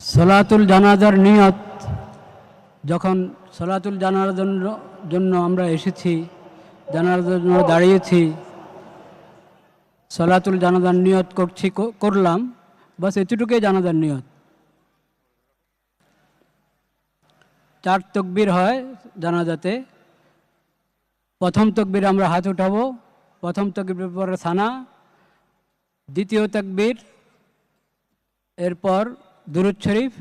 সলাতুল জানাজার নিয়ত, যখন সলাতুল জানার জন্য জন্য আমরা এসেছি জানার জন্য দাঁড়িয়েছি, সলাতুল জানাজার নিয়ত করছি, করলাম, বাস এতটুকুই জানাজার নিয়ত। চার তকবির হয় জানাজাতে। প্রথম তকবির আমরা হাত উঠাবো, প্রথম তকবির পরে সানা, দ্বিতীয় তকবির, এরপর দুরুদ শরীফ।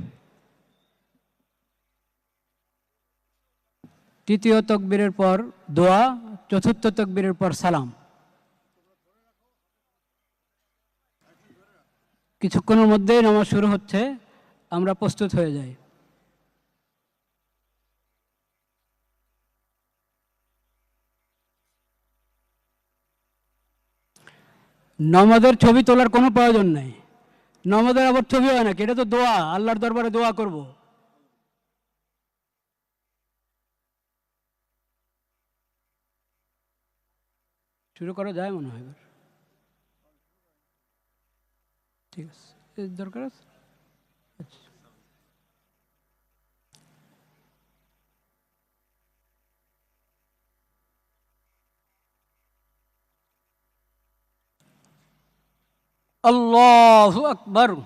তৃতীয় তকবীরের পর দোয়া, চতুর্থ তকবীরের পর সালাম। কিছুক্ষণের মধ্যেই নামাজ শুরু হচ্ছে, আমরা প্রস্তুত হয়ে যাই। নমাজের ছবি তোলার কোনো প্রয়োজন নেই। নমাজের আবার ছবি হয় নাকি? এটা তো দোয়া, আল্লাহর দরবারে দোয়া করব। শুরু করা যায় মনে হয় এবার। ঠিক আছে। দরকার আছে? আচ্ছা। الله أكبر.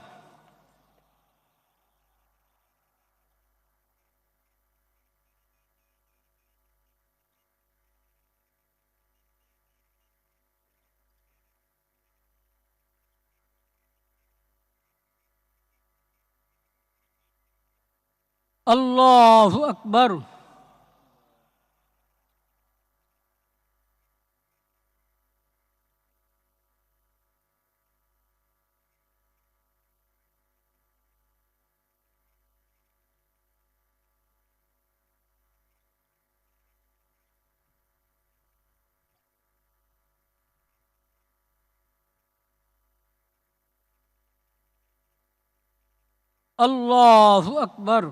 الله أكبر. الله أكبر.